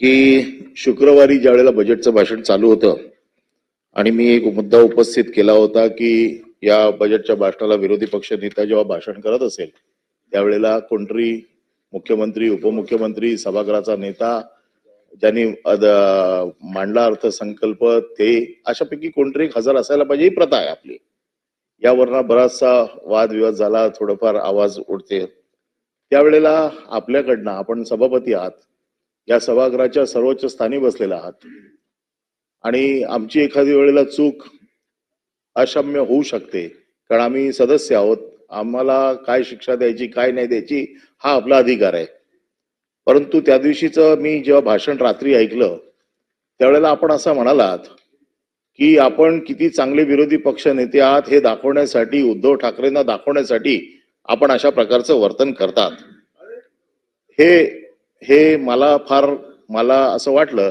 की शुक्रवारी ज्या वेळेला बजेटचं भाषण चालू होतं आणि मी एक मुद्दा उपस्थित केला होता की या बजेटच्या भाषणाला विरोधी पक्ष नेता जेव्हा भाषण करत असेल त्यावेळेला कोणतरी मुख्यमंत्री उपमुख्यमंत्री सभागृहाचा नेता ज्यांनी मांडला अर्थसंकल्प ते अशापैकी कोणतरी एक हजर असायला पाहिजे ही प्रथा आहे आपली. यावरनं बराचसा वादविवाद झाला थोडंफार आवाज उडते. त्यावेळेला आपल्याकडनं आपण सभापती आहात या सभागृहाच्या सर्वोच्च स्थानी बसलेला आहात. आणि आमची एखादी वेळेला चूक अशम्य होऊ शकते कारण आम्ही सदस्य आहोत. आम्हाला काय शिक्षा द्यायची काय नाही द्यायची हा आपला अधिकार आहे. परंतु त्या दिवशीच मी जेव्हा भाषण रात्री ऐकलं त्यावेळेला आपण असं म्हणालात की आपण किती चांगले विरोधी पक्ष नेते आहात हे दाखवण्यासाठी उद्धव ठाकरेंना दाखवण्यासाठी आपण अशा प्रकारचं वर्तन करतात. हे हे मला फार मला असं वाटलं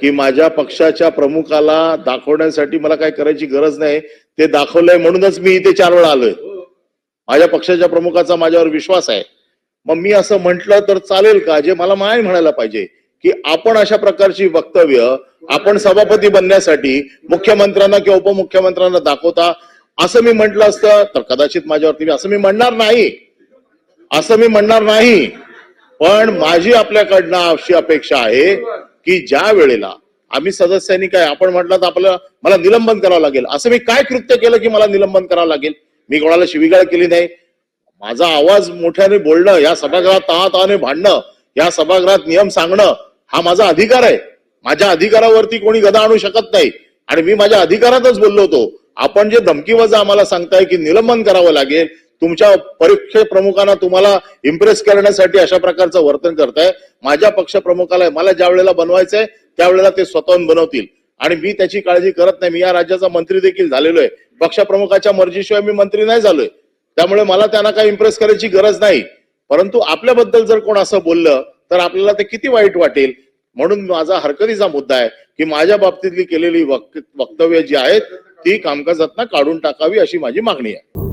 की माझ्या पक्षाच्या प्रमुखाला दाखवण्यासाठी मला काय करायची गरज नाही. ते दाखवलंय म्हणूनच मी इथे चार वेळा आलोय. माझ्या पक्षाच्या प्रमुखाचा माझ्यावर विश्वास आहे. मग मी असं म्हटलं तर चालेल का? जे मला माय म्हणायला पाहिजे की आपण अशा प्रकारची वक्तव्य आपण सभापती बनण्यासाठी मुख्यमंत्र्यांना किंवा उपमुख्यमंत्र्यांना दाखवता असं मी म्हटलं असतं तर कदाचित माझ्यावरती असं मी म्हणणार नाही. असं मी म्हणणार नाही. पण माझी आपल्याकडनं अशी अपेक्षा आहे की ज्या वेळेला आम्ही सदस्यांनी काय आपण म्हटलं तर आपलं मला निलंबन करावं लागेल. असं मी काय कृत्य केलं की मला निलंबन करावं लागेल? मी कोणाला शिवीगाळ केली नाही. माझा आवाज मोठ्याने बोलणं या सभागृहात तहातहाने भांडणं या सभागृहात नियम सांगणं हा माझा अधिकार आहे. माझ्या अधिकारावरती कोणी गदा आणू शकत नाही. आणि मी माझ्या अधिकारातच बोललो होतो. आपण जे धमकी वजा आम्हाला सांगताय की निलंबन करावं लागेल तुमच्या परीक्षे प्रमुखांना तुम्हाला इम्प्रेस करण्यासाठी अशा प्रकारचं वर्तन करताय. माझ्या पक्ष प्रमुखाला मला ज्या वेळेला बनवायचंय त्यावेळेला ते स्वतःहून बनवतील. आणि मी त्याची काळजी करत नाही. मी या राज्याचा मंत्री देखील झालेलो आहे. पक्षप्रमुखाच्या मर्जीशिवाय मी मंत्री नाही झालोय. त्यामुळे मला त्यांना काही इम्प्रेस करायची गरज नाही. परंतु आपल्याबद्दल जर कोण असं बोललं तर आपल्याला ते किती वाईट वाटेल? म्हणून माझा हरकतीचा मुद्दा आहे की माझ्या बाबतीतली केलेली वक्तव्य जी आहेत ती कामकाजातना काढून टाकावी अशी माझी मागणी आहे.